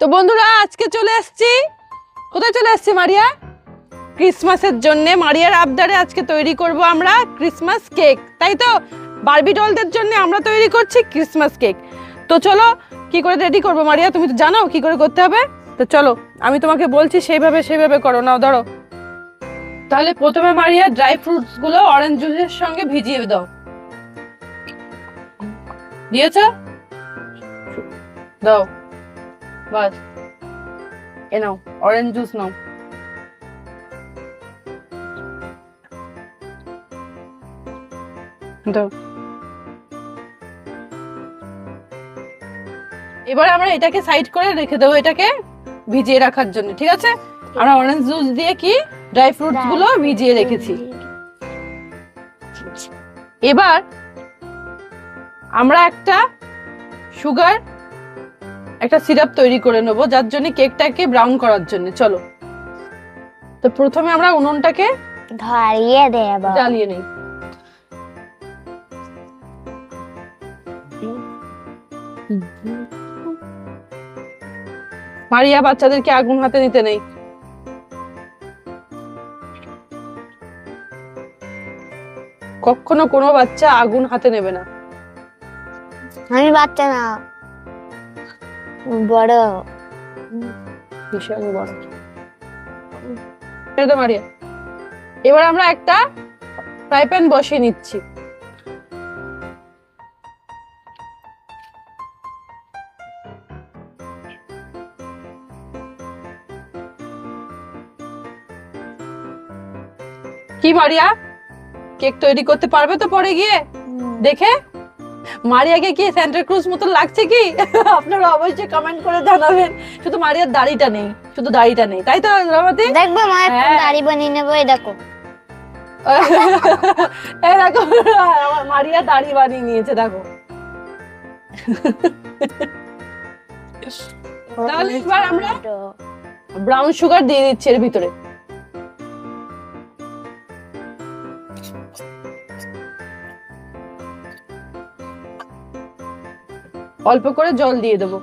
তো বন্ধুরা, আজকে চলে আসছি। কোথায় চলে আসছি মারিয়া? ক্রিসমাসের জন্য মারিয়ার আবদারে আজকে তৈরি করব আমরা ক্রিসমাস কেক তাই তো? বারবি ডলদের জন্য আমরা তৈরি করছি ক্রিসমাস কেক তো চলো, কি করে রেডি করব মারিয়া? তুমি তো জানো কি করে করতে হবে? তো চলো, আমি তোমাকে বলছি সেইভাবে সেইভাবে করো। নাও, ধরো। তাহলে প্রথমে মারিয়া ড্রাই ফ্রুটসগুলো অরেঞ্জ জুসের সঙ্গে ভিজিয়ে দাও। দিয়েছ? দাও। বাস। এ নাও অরেঞ্জ জুস নাও। এবার আমরা এটাকে সাইড করে রেখে দেবো এটাকে ভিজিয়ে রাখার জন্য ঠিক আছে? আমরা অরেঞ্জ জুস দিয়ে কি ড্রাই ফ্রুটসগুলো ভিজিয়ে রেখেছি। এবার আমরা একটা সুগার একটা সিরাপ তৈরি করে নেব যার জন্য কেকটাকে ব্রাউন করার জন্য। চলো। তো প্রথমে আমরা উনুনটাকে ধরিয়ে দেব। জ্বালিয়ে নেই। মারিয়া বাচ্চাদেরকে আগুন হাতে নিতে নেই। কখনো কোনো বাচ্চা আগুন হাতে নেবে না। আমি বাচ্চা না। বড়। বড়। মারিয়া। এবার আমরা একটা ফ্রাই প্যান বসিয়ে নিচ্ছি। কি মারিয়া? কেক তৈরি করতে পারবে তো পরে গিয়ে? দেখে? মারিয়াকে কি সেন্টার ক্রুজ মতন লাগছে কি? আপনারা অবশ্যই কমেন্ট করে জানাবেন। শুধু মারিয়ার দাড়িটা নেই শুধু দাড়িটা নেই তাই তো রামাতি দেখব মায়ের হ্যাঁ। দাড়ি বানিয়ে নেব এই দেখো। এই দেখো মারিয়া দাড়ি বানিয়ে নিয়েছে দেখো। তাহলে এবার আমরা ব্রাউন সুগার দিয়ে দিচ্ছি এর ভিতরে। অল্প করে জল দিয়ে দেবো।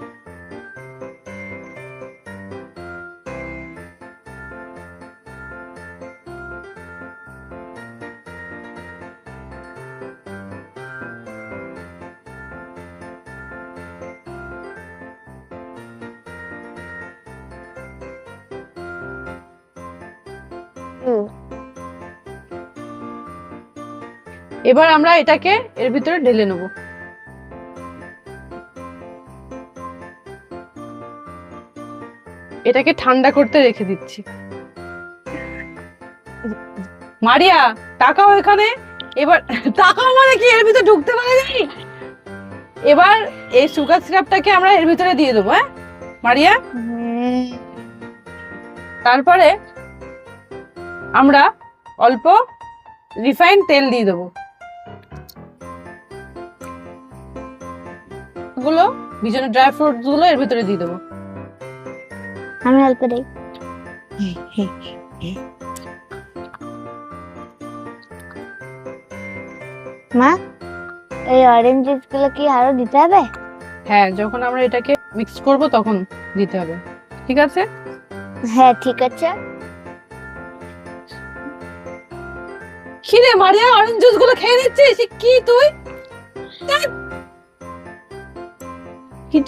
এবার আমরা এটাকে এর ভিতরে ঢেলে নেব এটাকে ঠান্ডা করতে রেখে দিচ্ছি। মারিয়া, তাকাও এখানে। এবার, তাকাও মানে কি? এর ভিতরে ঢুকতে পারে জানি এবার এই সুগার সিরাপটাকে আমরা এর ভিতরে দিয়ে দেবো হ্যাঁ? মারিয়া? তারপরে আমরা অল্প রিফাইন তেল দিয়ে দেবো। গুলো বিজনে ড্রাই ফ্রুটগুলো এর ভিতরে দিয়ে দেবো। আমি অল্প দেই। মা এই অরেঞ্জ জুসগুলো কি আরও দিতে হবে? হ্যাঁ যখন আমরা এটাকে মিক্স করব তখন দিতে হবে। ঠিক আছে? হ্যাঁ ঠিক আছে। খিরে মারিয়া অরেঞ্জ জুসগুলো খেয়ে নিচ্ছিস? কি তুই। কি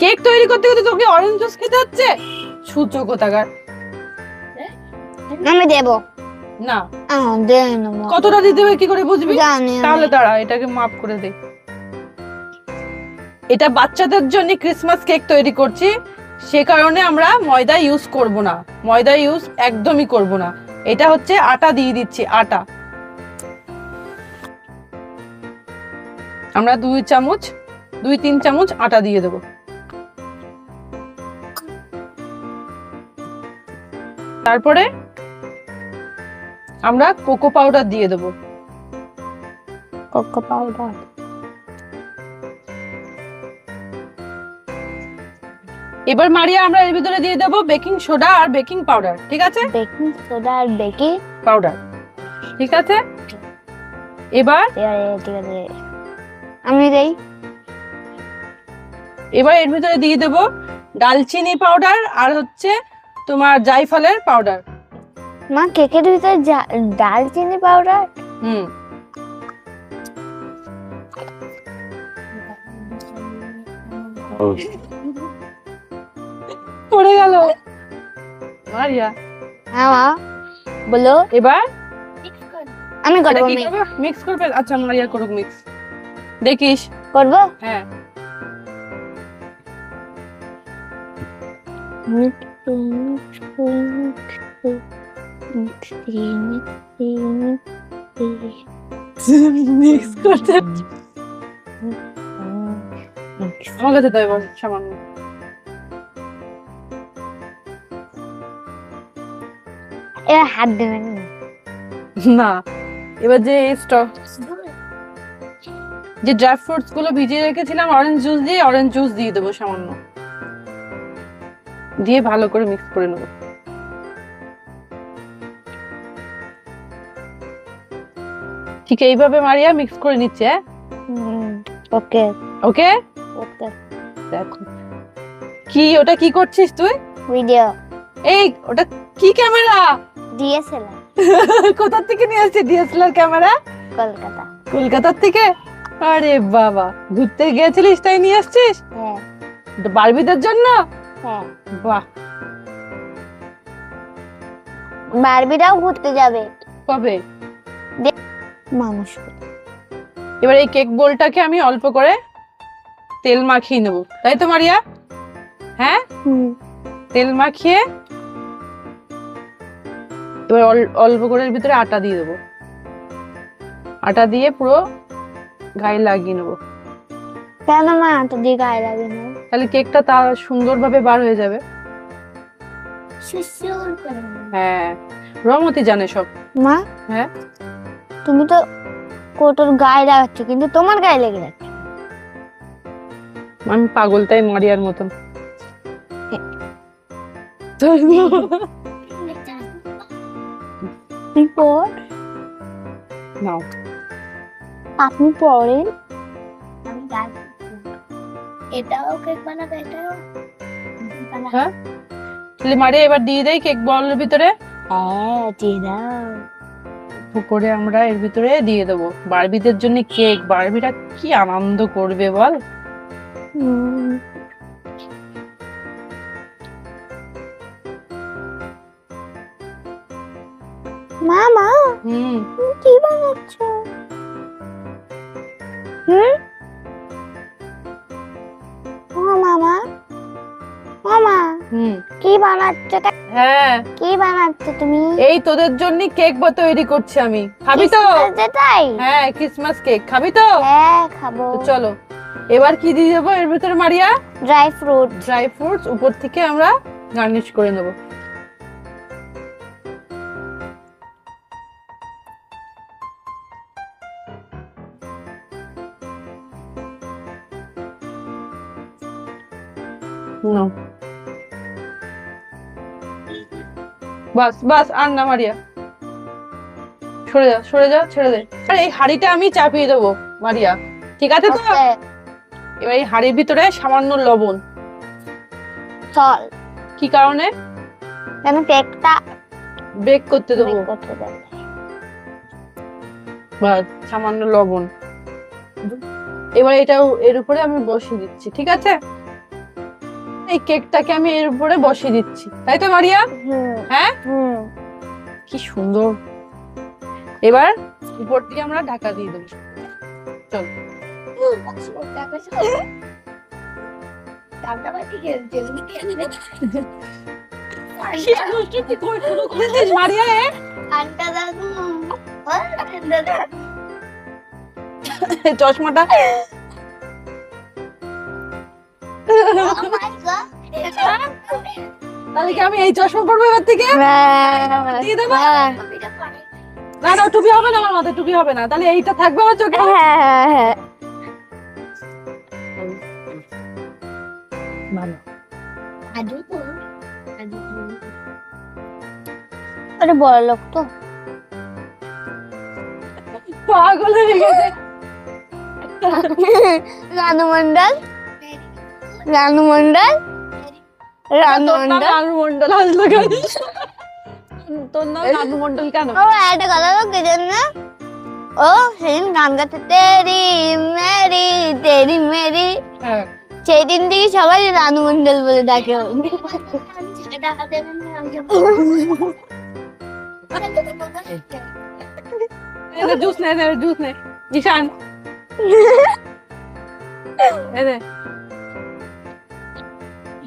কেক তৈরি করতে করতে তোকে অরেঞ্জ জুস খেতে হচ্ছে? সূচক কোথাকার? আমি দেব। না। কতটা দিতে হবে কি করে বুঝবি? তাহলে দাঁড়া এটাকে মাফ করে দে। এটা বাচ্চাদের জন্য ক্রিসমাস কেক তৈরি করছি। সে কারণে আমরা ময়দা ইউজ করব না। ময়দা ইউজ একদমই করব না। এটা হচ্ছে আটা দিয়ে দিচ্ছি আটা। আমরা দুই চামচ দুই তিন চামচ আটা দিয়ে দেবো। তারপরে আমরা কোকো পাউডার দিয়ে দেবো। Cocoa powder? এবার মারিয়া আমরা এর ভিতরে দিয়ে দেবো বেকিং সোডা আর বেকিং পাউডার ঠিক আছে? বেকিং সোডা আর বেকিং পাউডার ঠিক আছে? এবার ঠিক আছে আমি দেই। এবার এর ভিতরে দিয়ে দেবো ডালচিনি পাউডার আর হচ্ছে তোমার জাইফলের পাউডার মা কেকের ভিতরে দারচিনি পাউডার হুম। পড়ে গেল। মারিয়া। হ্যাঁ মা। বলো। এবার? আমি এটা করব কি করবে? মিক্স করবে? আচ্ছা মারিয়া করুক মিক্স দেখিস। করব? হ্যাঁ। মিক্স করতে আমার কাছে তাই বল সামান্য এবার হাত দেবেন না। না এবার যে স্টক যে ড্রাই ফ্রুটসগুলো ভিজিয়ে রেখেছিলাম অরেঞ্জ জুস দিয়ে অরেঞ্জ জুস দিয়ে দেবো সামান্য দিয়ে ভালো করে মিক্স করে নেব। ঠিক এইভাবে মারিয়া মিক্স করে নিচ্ছে হ্যাঁ? ওকে। ওকে? ওকে। দেখো। কি ওটা কি করছিস তুই? ভিডিও। এই ওটা কি ক্যামেরা? ডিএসএলআর। কোথা থেকে নিয়ে আসছিস ডিএসএলআর ক্যামেরা? কলকাতা। কলকাতার থেকে? আরে বাবা ঘুরতে গিয়েছিলিস তাই নিয়ে আসছিস? হ্যাঁ। বারবিদের জন্য? হ্যাঁ বাহ। বারবিরাও ঘুরতে যাবে। কবে? মানুষ এবার এই কেক বোলটাকে আমি অল্প করে তেল মাখিয়ে নেব। তাই তো মারিয়া? হ্যাঁ? তেল মাখিয়ে এবার অল- অল্প করে এর ভিতরে আটা দিয়ে দেবো। আটা দিয়ে পুরো গায়ে লাগিয়ে নেব। কেন মা? আটা দিয়ে গায়ে লাগিয়ে না তাহলে কেকটা তার সুন্দরভাবে বার হয়ে যাবে। হ্যাঁ রমতি জানে সব। মা? হ্যাঁ? তুমি তো কোটোর গায়ে লাগাচ্ছ কিন্তু তোমার গায়ে লেগে যাচ্ছে। আমি পাগল তাই মারিয়ার মতন। তুই নাও। আপনি পড়েন এটাও কেক বানাবে এটাও হ্যাঁ? তাহলে মারিয়া এবার দিয়ে দেই কেক বলের ভিতরে। হ্যাঁ দিয়ে দাও। করে আমরা এর ভিতরে দিয়ে দেবো। বারবিদের জন্য কেক বারবিরা কি আনন্দ করবে বল? হুম। মা মা হুম কি বানাচ্ছ? হুম? ও মামা। মামা হুম। কি বানাচ্ছ হ্যাঁ। কি বানাচ্ছ তুমি? এই তোদের জন্য কেক বা তৈরি করছি আমি। খাবি তো? তাই? হ্যাঁ ক্রিসমাস কেক খাবি তো? হ্যাঁ খাব। চলো এবার কি দিয়ে দেবো? এর ভিতরে Maria? Dry fruit dry fruits উপর থেকে আমরা গার্নিশ করে নেব। নাও। বাস বাস আর না মারিয়া। সরে যা সরে যা ছেড়ে দে। আর এই হাড়িটা আমি চাপিয়ে দেবো মারিয়া। ঠিক আছে তো? এবার এই হাড়ির ভিতরে সামান্য লবণ। চল। কি কারণে? কেন কেকটা বেক করতে দেবো। বেক করতে দেবে বাস সামান্য লবণ। এবার এটাও এর উপরে আমি বসিয়ে দিচ্ছি ঠিক আছে? এই কেকটাকে আমি এর উপরে বসিয়ে দিচ্ছি। তাই তো মারিয়া? হ্যাঁ? কি সুন্দর। এবার উপর দিয়ে আমরা ঢাকা দিয়ে দেবো। চল। মারিয়া চশমাটা তাহলে কি আমি এই চশমা পরবো এবার থেকে? দিয়ে দেবো? না না টুপি হবে না আমার মাথায় টুপি হবে না। তাহলে এইটা থাকবে আমার চোখে? হ্যাঁ হ্যাঁ ভালো। আরে বড় লোক তো। পাগল হয়ে গেছে। রানু মন্ডল। রানু মন্ডল। তোর নাম রানমন্ডল রানু মন্ডল আসলো কেন তোর নাম রানু মন্ডল কেন? ও একটা কথা তো কে জন্য? ও সেদিন গান গাতে তেরি মেরি তেরি মেরি। হ্যাঁ। সেই দিন থেকে সবাই রানু মন্ডল বলে ডাকে। জুস নে নে জুস নে। ঈশান নে।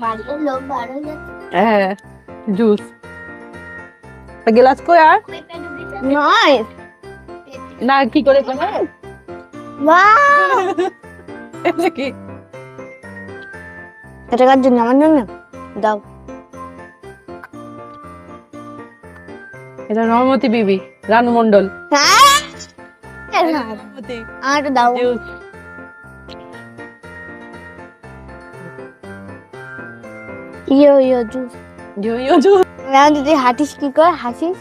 বাড়ির লোক বারো যাচ্ছে। হ্যাঁ জুস। গেলাস কই আর? কই পেন দিতে নয়। না কি করে করে বাহ এটা কি? এটা কার জন্য? আমার জন্য? দাও। এটা নর্মতি বিবি রানু মন্ডল হ্যাঁ? আর দাও। ইয়ো ইয়ো জুস ইয়ো ইয়ো জুস যদি হাঁটিস কি কর হাসিস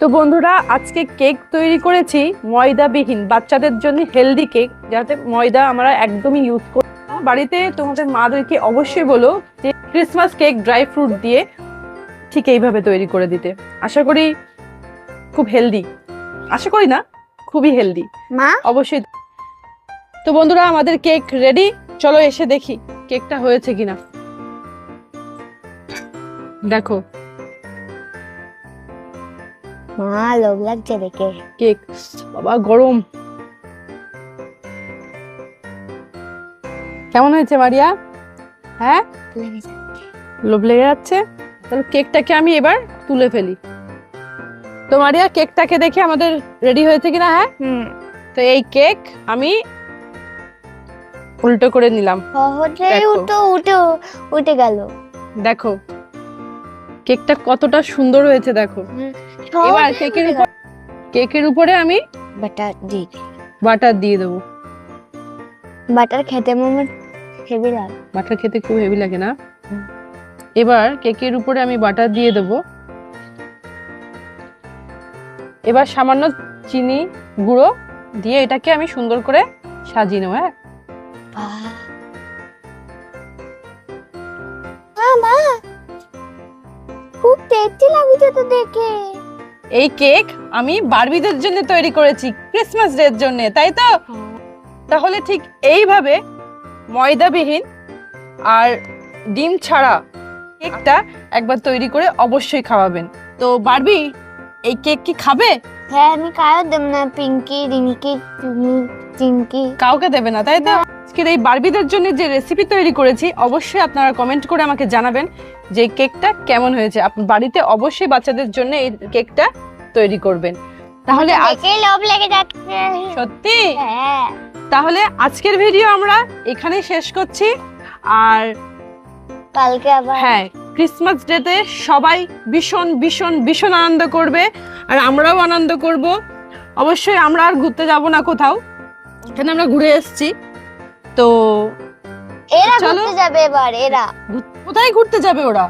তো বন্ধুরা আজকে কেক তৈরি করেছি ময়দাবিহীন বাচ্চাদের জন্য হেলদি কেক যাতে ময়দা আমরা একদমই ইউজ করি। বাড়িতে তোমাদের মাদেরকে অবশ্যই বলো যে ক্রিসমাস কেক ড্রাই ফ্রুট দিয়ে ঠিক এইভাবে তৈরি করে দিতে। আশা করি খুব হেলদি আশা করি না খুবই হেলদি মা? অবশ্যই। তো বন্ধুরা আমাদের কেক রেডি চলো এসে দেখি কেকটা হয়েছে কিনা। দেখো। মা লোভ লাগছে দেখে। কেক বাবা গরম। কেমন হয়েছে মারিয়া? হ্যাঁ? লোভ লেগে যাচ্ছে? তাহলে কেকটাকে আমি এবার তুলে ফেলি। তো মারিয়া কেকটাকে দেখে আমাদের রেডি হয়েছে কিনা হ্যাঁ? হুম। তো এই কেক আমি উল্টো করে নিলাম। উঠে গেল। দেখো কেকটা কতটা সুন্দর হয়েছে দেখো। এবার কেকের উপর কেকের উপরে আমি বাটার দি বাটার দিয়ে দেবো। বাটার খেতে আমার হেভি লাগে। বাটার খেতে খুব হেভি লাগে না? এবার কেকের উপরে আমি বাটার দিয়ে দেবো। এবার সামান্য চিনি গুঁড়ো দিয়ে এটাকে আমি সুন্দর করে সাজিয়ে নেব হ্যাঁ? মা খুব টেস্টি লাগছে তো দেখে। এই কেক আমি বারবিদের জন্য তৈরি করেছি ক্রিসমাস ডের জন্য তাই তো? তাহলে ঠিক এইভাবে ময়দাবিহীন আর ডিম ছাড়া কেকটা একবার তৈরি করে অবশ্যই খাওয়াবেন। তো বারবি এই কেক কি খাবে? হ্যাঁ আমি কারও দেব না পিঙ্কি চুমি চিঙ্কি কাউকে দেবে না তাই তো? আজকের এই বারবিদের জন্য যে রেসিপি তৈরি করেছি অবশ্যই আপনারা কমেন্ট করে আমাকে জানাবেন যে কেকটা কেমন হয়েছে। আপনি বাড়িতে অবশ্যই বাচ্চাদের জন্য এই কেকটা তৈরি করবেন। তাহলে লোভ লেগে যাচ্ছে সত্যি? হ্যাঁ। তাহলে আজকের ভিডিও আমরা এখানেই শেষ করছি। আর কালকে আবার হ্যাঁ ক্রিসমাস ডেতে সবাই ভীষণ ভীষণ ভীষণ আনন্দ করবে আর আমরাও আনন্দ করব। অবশ্যই আমরা আর ঘুরতে যাব না কোথাও। এখানে আমরা ঘুরে এসেছি। তো এরা ঘুরতে যাবে এবার এরা। কোথায় ঘুরতে যাবে ওরা?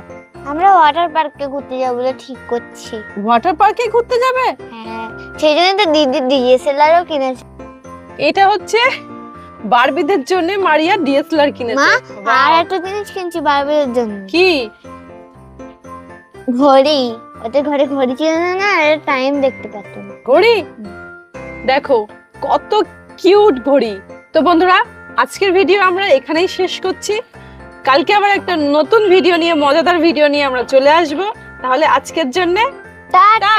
আমরা ওয়াটার পার্কে ঘুরতে যাব বলে ঠিক করছি। ওয়াটার পার্কে ঘুরতে যাবে? হ্যাঁ সেই জন্য তো দিদি ডিএসএলআরও কিনেছে। এটা হচ্ছে বারবিদের জন্য মারিয়া ডিএসএলআর কিনেছে। মা আর একটা জিনিস কিনছি বারবির জন্য। কি? ঘড়ি। ওতে ঘরে ঘড়ি ছিল না না টাইম দেখতে পারতো ঘড়ি? দেখো কত কিউট ঘড়ি। তো বন্ধুরা আজকের ভিডিও আমরা এখানেই শেষ করছি। কালকে আবার একটা নতুন ভিডিও নিয়ে মজাদার ভিডিও নিয়ে আমরা চলে আসব। তাহলে আজকের জন্য টাটা!